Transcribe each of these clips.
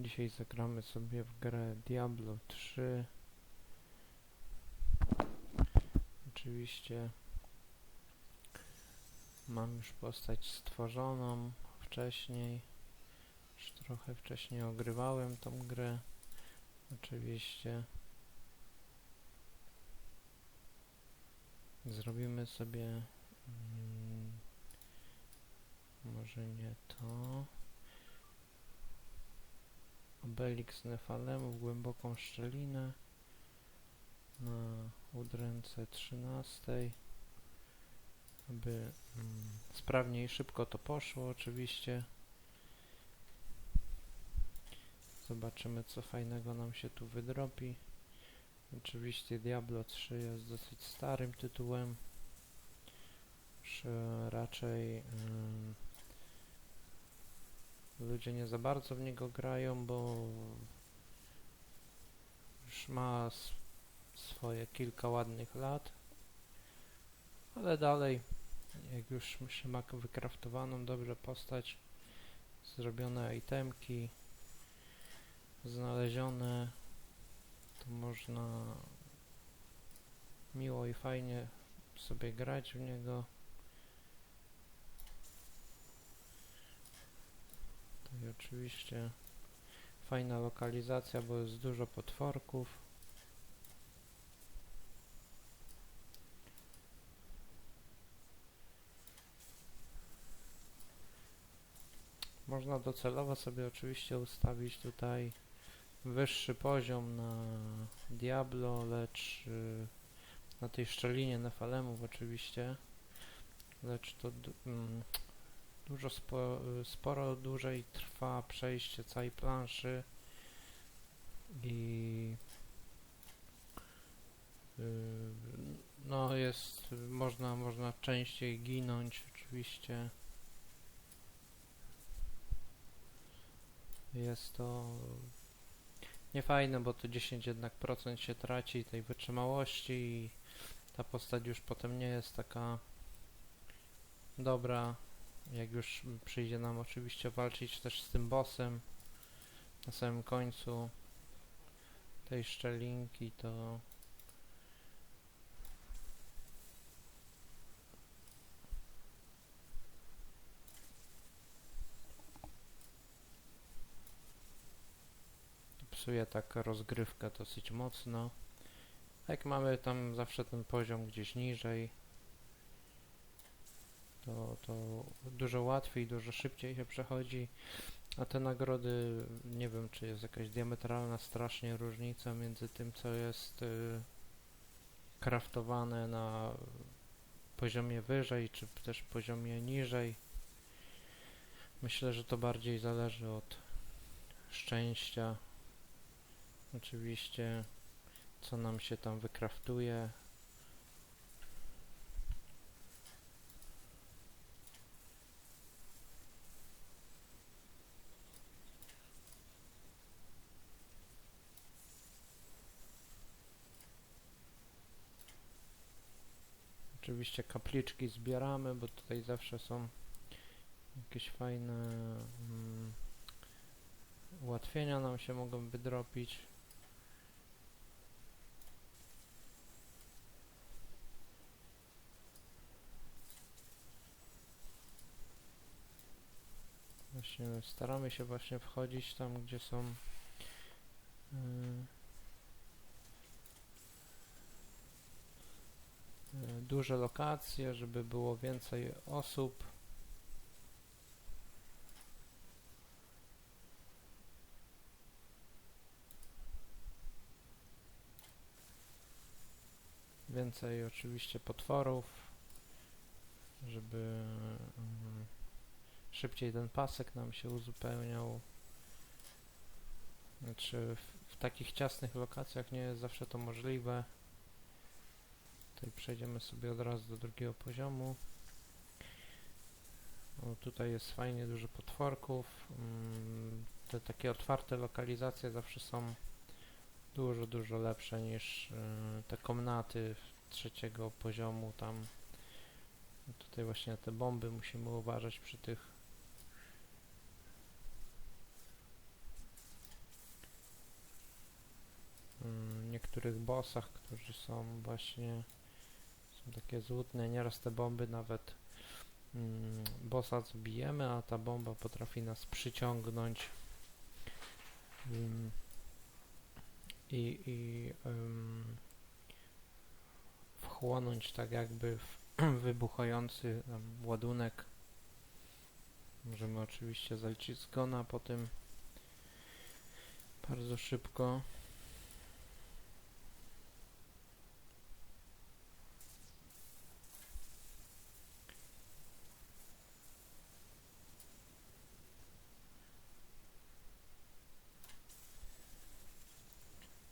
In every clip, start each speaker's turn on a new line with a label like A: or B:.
A: Dzisiaj zagramy sobie w grę Diablo 3. Oczywiście mam już postać stworzoną wcześniej. Już trochę wcześniej ogrywałem tą grę. Oczywiście zrobimy sobie mm, może nie to. Obelix Nefalemu w głęboką szczelinę. Na udręce 13 aby mm, sprawnie i szybko to poszło oczywiście. Zobaczymy co fajnego nam się tu wydrobi oczywiście Diablo 3 jest dosyć starym tytułem. Już e, raczej ludzie nie za bardzo w niego grają, bo już ma swoje kilka ładnych lat, ale dalej, jak już się ma wykraftowaną dobrze postać, zrobione itemki, znalezione, to można miło i fajnie sobie grać w niego. I oczywiście fajna lokalizacja, bo jest dużo potworków. Można docelowo sobie oczywiście ustawić tutaj wyższy poziom na Diablo, lecz y, na tej szczelinie Nefalemów oczywiście, lecz to mm, dużo spo, sporo dłużej trwa przejście całej planszy i y, no jest można można częściej ginąć oczywiście. Jest to niefajne, bo to 10 jednak procent się traci tej wytrzymałości i ta postać już potem nie jest taka dobra jak już przyjdzie nam oczywiście walczyć też z tym bossem na samym końcu tej szczelinki, to psuje tak rozgrywkę dosyć mocno. Jak mamy tam zawsze ten poziom gdzieś niżej, to, to dużo łatwiej, dużo szybciej się przechodzi. A te nagrody, nie wiem, czy jest jakaś diametralna strasznie różnica między tym, co jest y, kraftowane na poziomie wyżej, czy też poziomie niżej. Myślę, że to bardziej zależy od szczęścia. Oczywiście, co nam się tam wykraftuje. Oczywiście kapliczki zbieramy, bo tutaj zawsze są jakieś fajne mm, ułatwienia nam się mogą wydropić. Właśnie staramy się właśnie wchodzić tam, gdzie są yy, duże lokacje, żeby było więcej osób. Więcej oczywiście potworów, żeby mm, szybciej ten pasek nam się uzupełniał. Znaczy w, w takich ciasnych lokacjach nie jest zawsze to możliwe. Tutaj przejdziemy sobie od razu do drugiego poziomu. Tutaj jest fajnie dużo potworków. Mm, te takie otwarte lokalizacje zawsze są dużo, dużo lepsze niż y, te komnaty trzeciego poziomu tam. Tutaj właśnie te bomby musimy uważać przy tych mm, niektórych bossach, którzy są właśnie takie złudne, nieraz te bomby nawet mm, bossa zbijemy, a ta bomba potrafi nas przyciągnąć ym, i, i wchłonąć tak jakby w wybuchający ładunek. Możemy oczywiście zaliczyć zgona po tym bardzo szybko.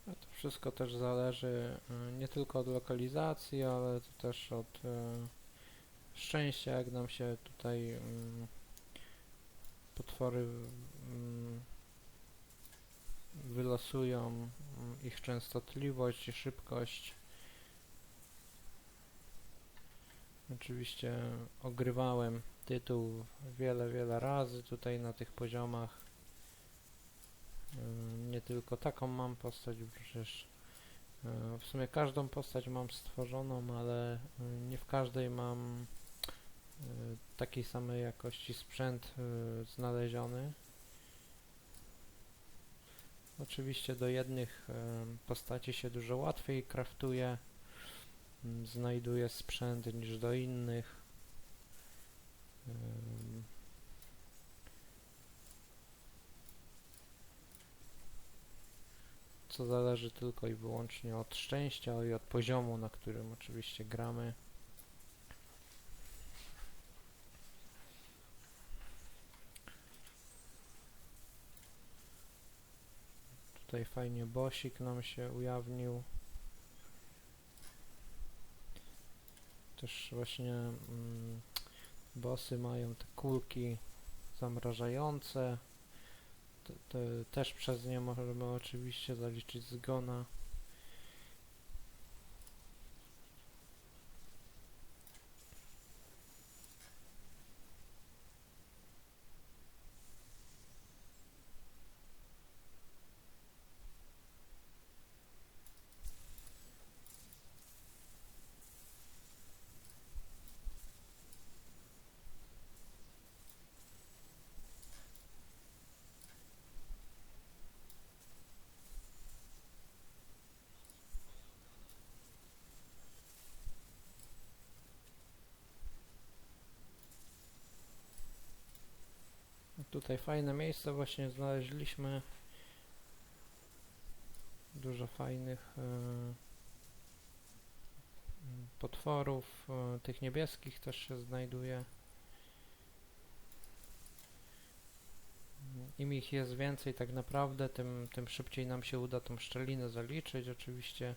A: A to wszystko też zależy y, nie tylko od lokalizacji, ale też od y, szczęścia, jak nam się tutaj mm, potwory wylosują, ich częstotliwość i szybkość. Oczywiście ogrywałem tytuł wiele, wiele razy tutaj na tych poziomach. Nie tylko taką mam postać, przecież y, w sumie każdą postać mam stworzoną, ale y, nie w każdej mam y, takiej samej jakości sprzęt znaleziony. Oczywiście do jednych postaci się dużo łatwiej kraftuje, znajduje sprzęt niż do innych. Co zależy tylko i wyłącznie od szczęścia i od poziomu, na którym oczywiście gramy. Tutaj fajnie bosik nam się ujawnił. Też właśnie mm, bossy mają te kulki zamrażające. Te, te, też przez nie możemy oczywiście zaliczyć zgona. Tutaj fajne miejsce właśnie znaleźliśmy. Dużo fajnych e, potworów. e, Tych niebieskich też się znajduje. Im ich jest więcej tak naprawdę, tym, tym szybciej nam się uda tą szczelinę zaliczyć oczywiście.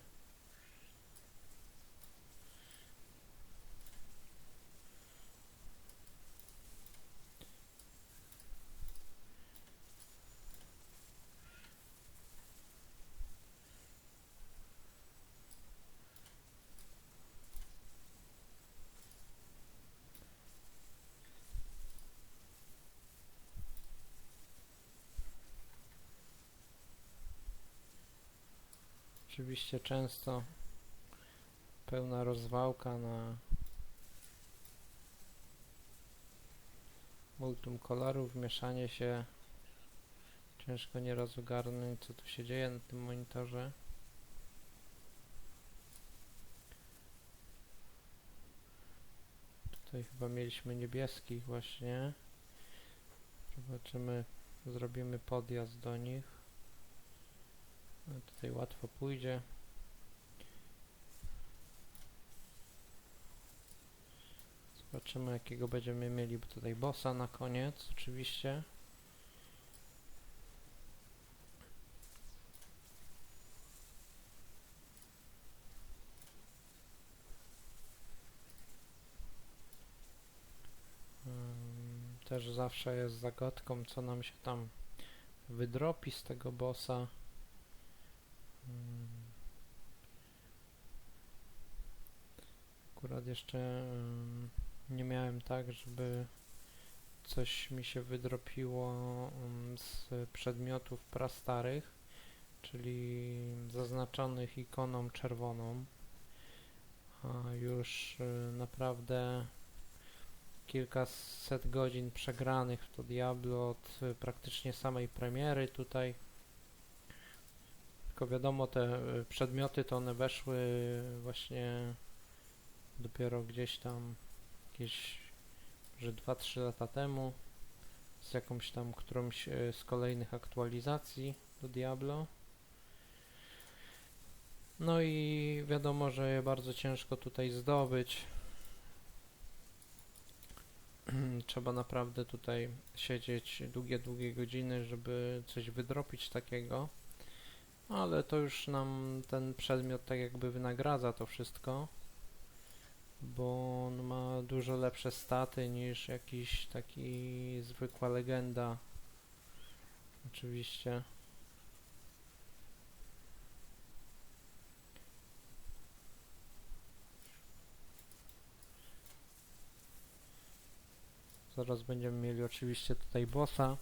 A: Oczywiście często pełna rozwałka na multum kolorów, mieszanie się ciężko nieraz ogarnąć co tu się dzieje na tym monitorze. Tutaj chyba mieliśmy niebieskich właśnie. Zobaczymy, zrobimy podjazd do nich. Tutaj łatwo pójdzie. Zobaczymy jakiego będziemy mieli tutaj bossa na koniec oczywiście. Ym, Też zawsze jest zagadką co nam się tam wydropi z tego bossa. Mm. Akurat jeszcze nie miałem tak, żeby coś mi się wydropiło z przedmiotów prastarych, czyli zaznaczonych ikoną czerwoną. A już y, naprawdę kilkaset godzin przegranych w to Diablo od y, praktycznie samej premiery tutaj. Tylko wiadomo, te y, przedmioty to one weszły właśnie dopiero gdzieś tam jakieś, że 2-3 lata temu z jakąś tam którąś y, z kolejnych aktualizacji do Diablo. No i wiadomo, że je bardzo ciężko tutaj zdobyć. Trzeba naprawdę tutaj siedzieć długie, długie godziny, żeby coś wydropić takiego. Ale to już nam ten przedmiot tak jakby wynagradza to wszystko, bo on ma dużo lepsze staty niż jakiś taki zwykła legenda. Oczywiście. Zaraz będziemy mieli oczywiście tutaj bossa.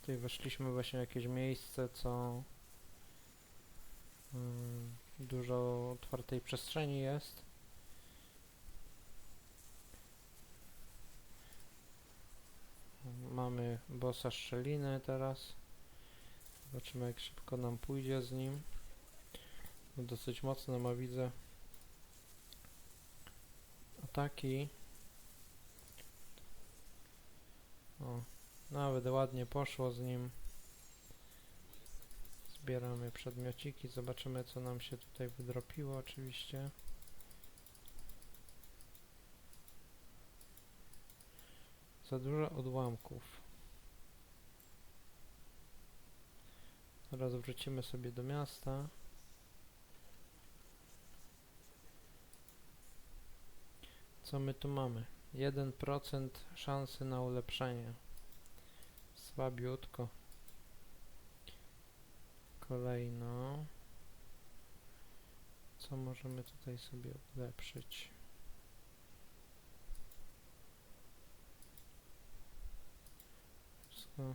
A: Tutaj weszliśmy właśnie w jakieś miejsce, co mm, dużo otwartej przestrzeni jest. Mamy bossa szczeliny teraz. Zobaczymy jak szybko nam pójdzie z nim. Dosyć mocno ma widzę ataki. O, nawet ładnie poszło z nim. Zbieramy przedmiociki, zobaczymy co nam się tutaj wydropiło oczywiście. Za dużo odłamków. Teraz wrócimy sobie do miasta. Co my tu mamy? 1% szansy na ulepszenie. Słabiutko. Kolejno. Co możemy tutaj sobie ulepszyć? Wszystko,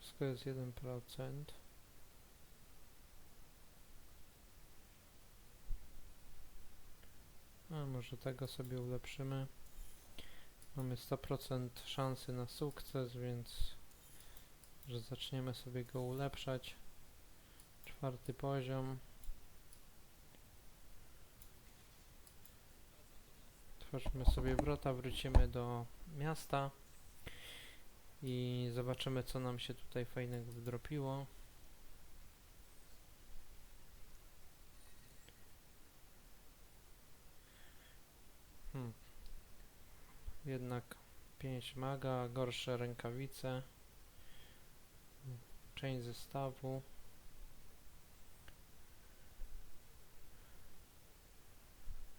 A: wszystko jest 1%. A może tego sobie ulepszymy. Mamy 100% szansy na sukces, więc że zaczniemy sobie go ulepszać. Czwarty poziom. Tworzymy sobie wrota, wrócimy do miasta i zobaczymy co nam się tutaj fajnego wydropiło. Hmm. Jednak pięć maga, gorsze rękawice, część zestawu.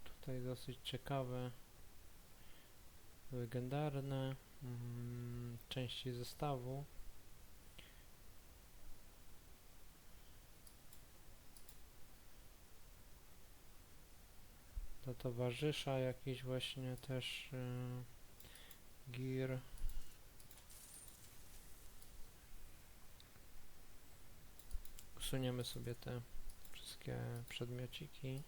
A: Tutaj dosyć ciekawe, legendarne mm, części zestawu. Towarzysza jakiś właśnie też yy, gear usuniemy sobie te wszystkie przedmiociki.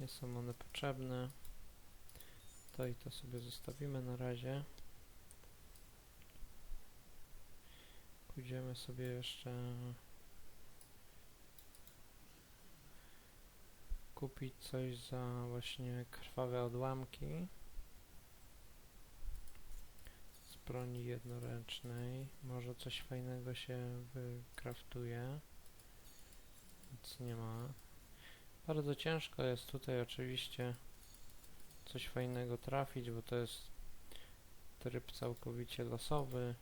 A: Nie są one potrzebne i to sobie zostawimy na razie. Pójdziemy sobie jeszcze kupić coś za właśnie krwawe odłamki z broni jednoręcznej. Może coś fajnego się wykraftuje. Nic nie ma. Bardzo ciężko jest tutaj oczywiście coś fajnego trafić, bo to jest tryb całkowicie losowy.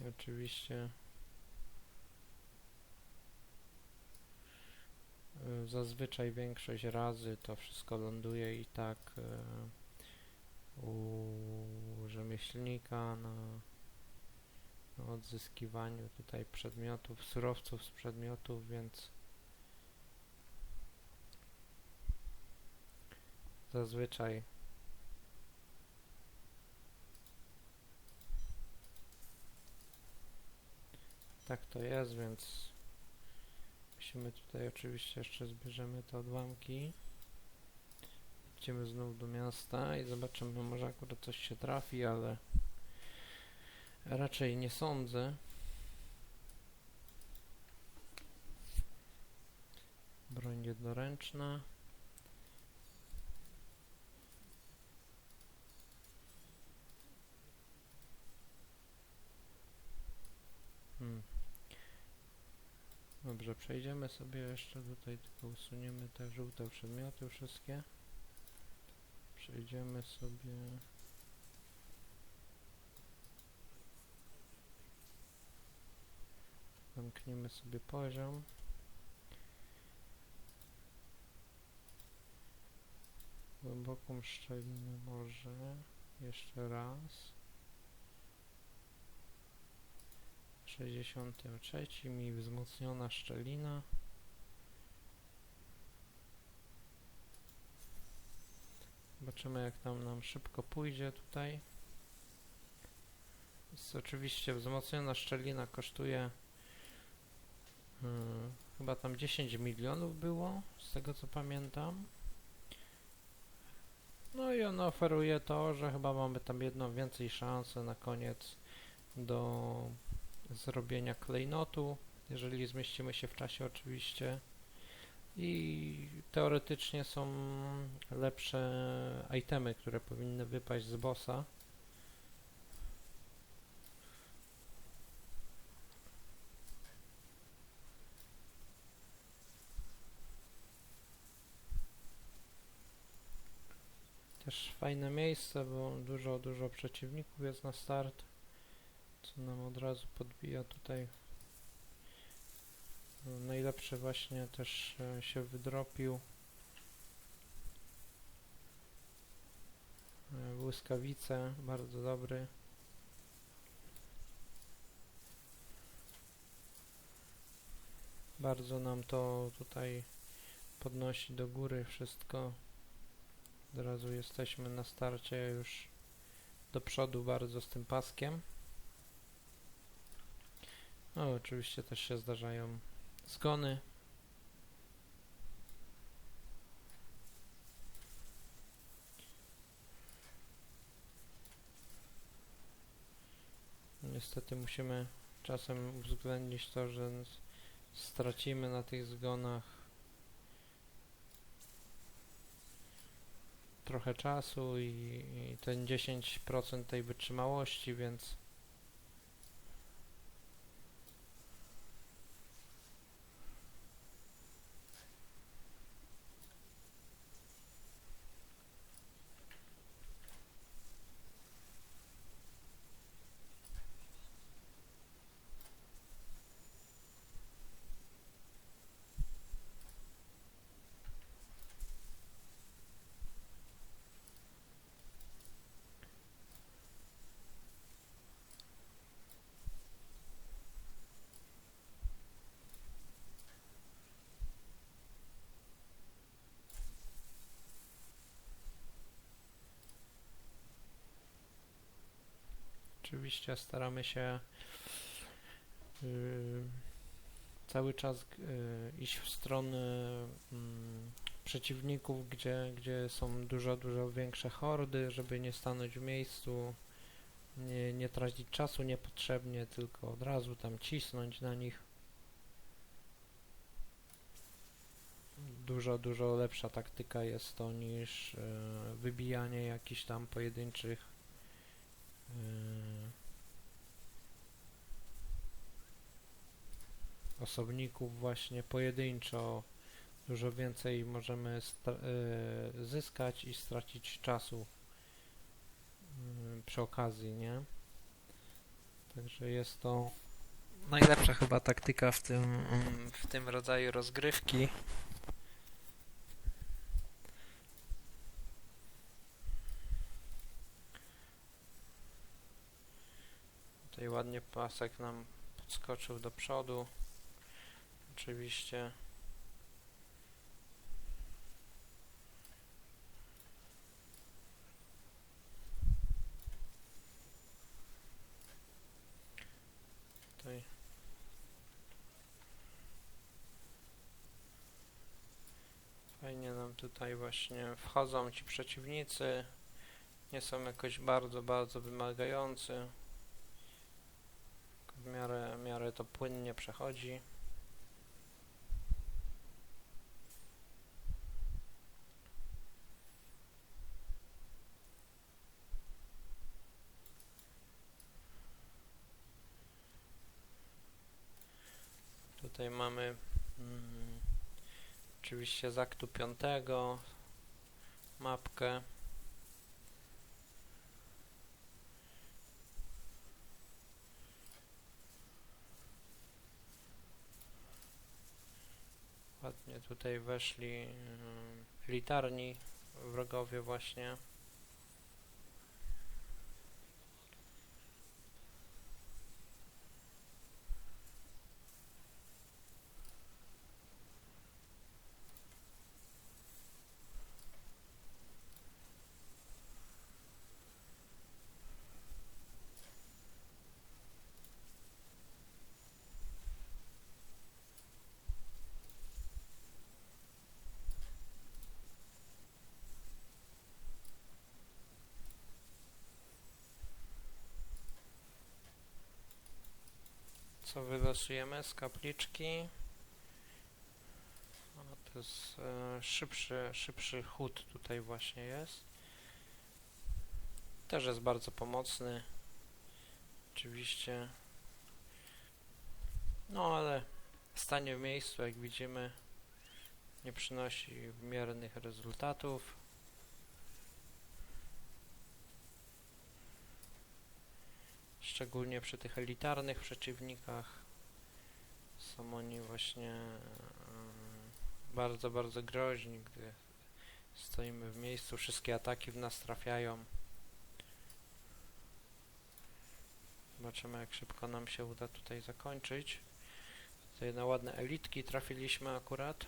A: I oczywiście y, zazwyczaj większość razy to wszystko ląduje i tak y, u rzemieślnika na, odzyskiwaniu tutaj przedmiotów, surowców z przedmiotów, więc zazwyczaj tak to jest, więc musimy tutaj oczywiście jeszcze zbierzemy te odłamki. Idziemy znów do miasta i zobaczymy, może akurat coś się trafi, ale raczej nie sądzę. Broń jednoręczna. Hmm. Dobrze, przejdziemy sobie jeszcze tutaj, tylko usuniemy te żółte przedmioty wszystkie. Przejdziemy sobie... Zamkniemy sobie poziom. Głęboką szczelinę może. Jeszcze raz. 63 i wzmocniona szczelina. Zobaczymy jak tam nam szybko pójdzie tutaj. Jest oczywiście wzmocniona szczelina kosztuje hmm, chyba tam 10 milionów było, z tego co pamiętam. No i ona oferuje to, że chyba mamy tam jedną więcej szansę na koniec do zrobienia klejnotu, jeżeli zmieścimy się w czasie oczywiście. I teoretycznie są lepsze itemy, które powinny wypaść z bossa. Też fajne miejsce, bo dużo, dużo przeciwników jest na start co nam od razu podbija tutaj. No, najlepszy właśnie też e, się wydropił. E, błyskawice, bardzo dobry. Bardzo nam to tutaj podnosi do góry wszystko od razu jesteśmy na starcie już do przodu bardzo z tym paskiem no, oczywiście też się zdarzają zgony. Niestety musimy czasem uwzględnić to, że stracimy na tych zgonach trochę czasu i, i ten 10% tej wytrzymałości, więc Oczywiście staramy się yy, cały czas yy, iść w stronę yy, przeciwników, gdzie, gdzie są dużo, dużo większe hordy, żeby nie stanąć w miejscu, nie, nie tracić czasu niepotrzebnie, tylko od razu tam cisnąć na nich. Dużo, dużo lepsza taktyka jest to niż yy, wybijanie jakichś tam pojedynczych osobników właśnie pojedynczo dużo więcej możemy yy, zyskać i stracić czasu yy, przy okazji, nie? Także jest to najlepsza chyba taktyka w tym, w tym rodzaju rozgrywki. Tutaj ładnie pasek nam podskoczył do przodu. Oczywiście. Tutaj Fajnie nam tutaj właśnie wchodzą ci przeciwnicy. Nie są jakoś bardzo, bardzo wymagający. W miarę, w miarę to płynnie przechodzi. Tutaj mamy mm, oczywiście z aktu piątego mapkę. Ładnie tutaj weszli ym, elitarni wrogowie właśnie. Co wylosujemy z kapliczki? To jest e, szybszy, szybszy chód tutaj właśnie jest. Też jest bardzo pomocny. Oczywiście. No ale stanie w miejscu, jak widzimy, nie przynosi wymiernych rezultatów. Szczególnie przy tych elitarnych przeciwnikach są oni właśnie bardzo, bardzo groźni, gdy stoimy w miejscu, wszystkie ataki w nas trafiają. Zobaczymy jak szybko nam się uda tutaj zakończyć. Tutaj na ładne elitki trafiliśmy akurat.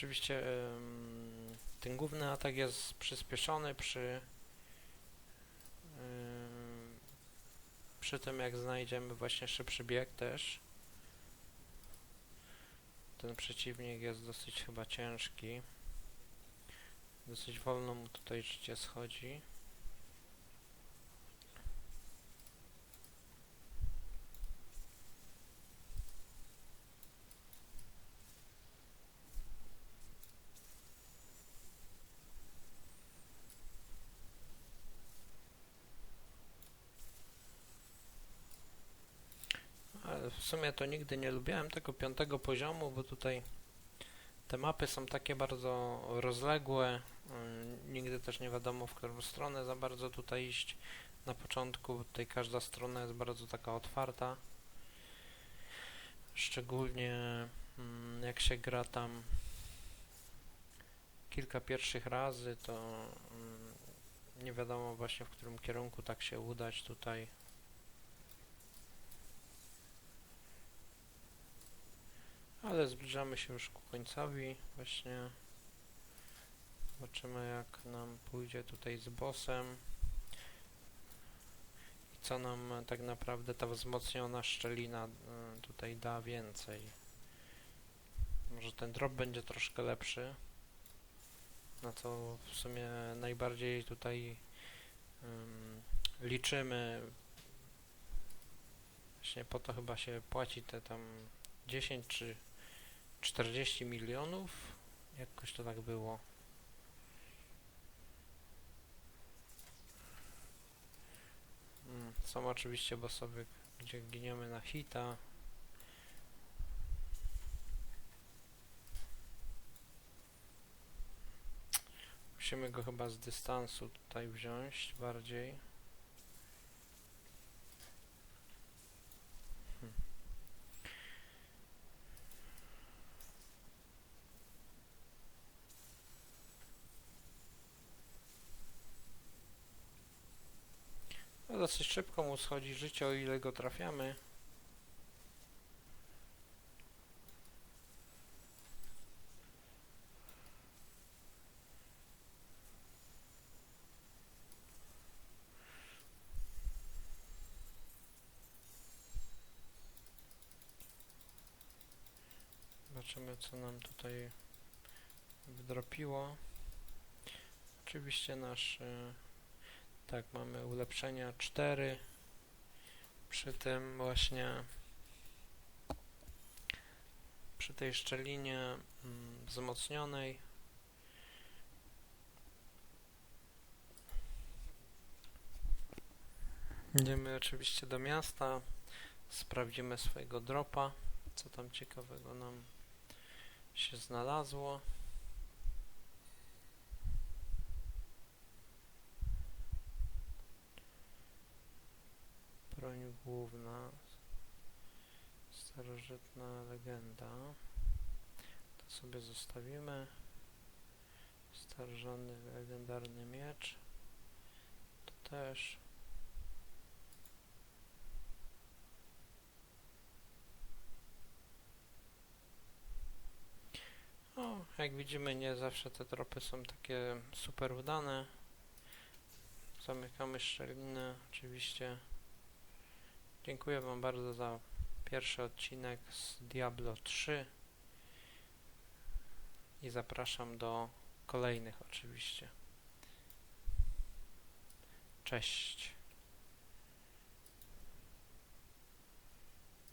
A: Oczywiście ten główny atak jest przyspieszony przy przy tym jak znajdziemy właśnie szybszy bieg też. Ten przeciwnik jest dosyć chyba ciężki. Dosyć wolno mu tutaj życie schodzi. Ale w sumie to nigdy nie lubiłem tego piątego poziomu, bo tutaj te mapy są takie bardzo rozległe. ym, Nigdy też nie wiadomo w którą stronę za bardzo tutaj iść na początku. Tutaj każda strona jest bardzo taka otwarta. Szczególnie mm, jak się gra tam kilka pierwszych razy, to mm, nie wiadomo właśnie w którym kierunku tak się udać tutaj. Ale zbliżamy się już ku końcowi właśnie. Zobaczymy jak nam pójdzie tutaj z bossem. I co nam tak naprawdę ta wzmocniona szczelina e, tutaj da więcej. Może ten drop będzie troszkę lepszy. Na co w sumie najbardziej tutaj ym, liczymy. Właśnie po to chyba się płaci te tam 10 czy 40 milionów? Jakoś to tak było. Mm, Są oczywiście bossowie, gdzie giniemy na hita. Musimy go chyba z dystansu tutaj wziąć bardziej. Hmm. Dosyć szybko mu schodzi życie, o ile go trafiamy. Zobaczymy co nam tutaj wdropiło. Oczywiście nasz e, tak mamy ulepszenia 4 przy tym właśnie przy tej szczelinie mm, wzmocnionej. Idziemy oczywiście do miasta, sprawdzimy swojego dropa, co tam ciekawego nam się znalazło. Broń główna, starożytna legenda. To sobie zostawimy. Starożytny legendarny miecz. To też. O, jak widzimy, nie zawsze te tropy są takie super udane. Zamykamy szczelinę, oczywiście. Dziękuję Wam bardzo za pierwszy odcinek z Diablo 3 i zapraszam do kolejnych oczywiście. Cześć.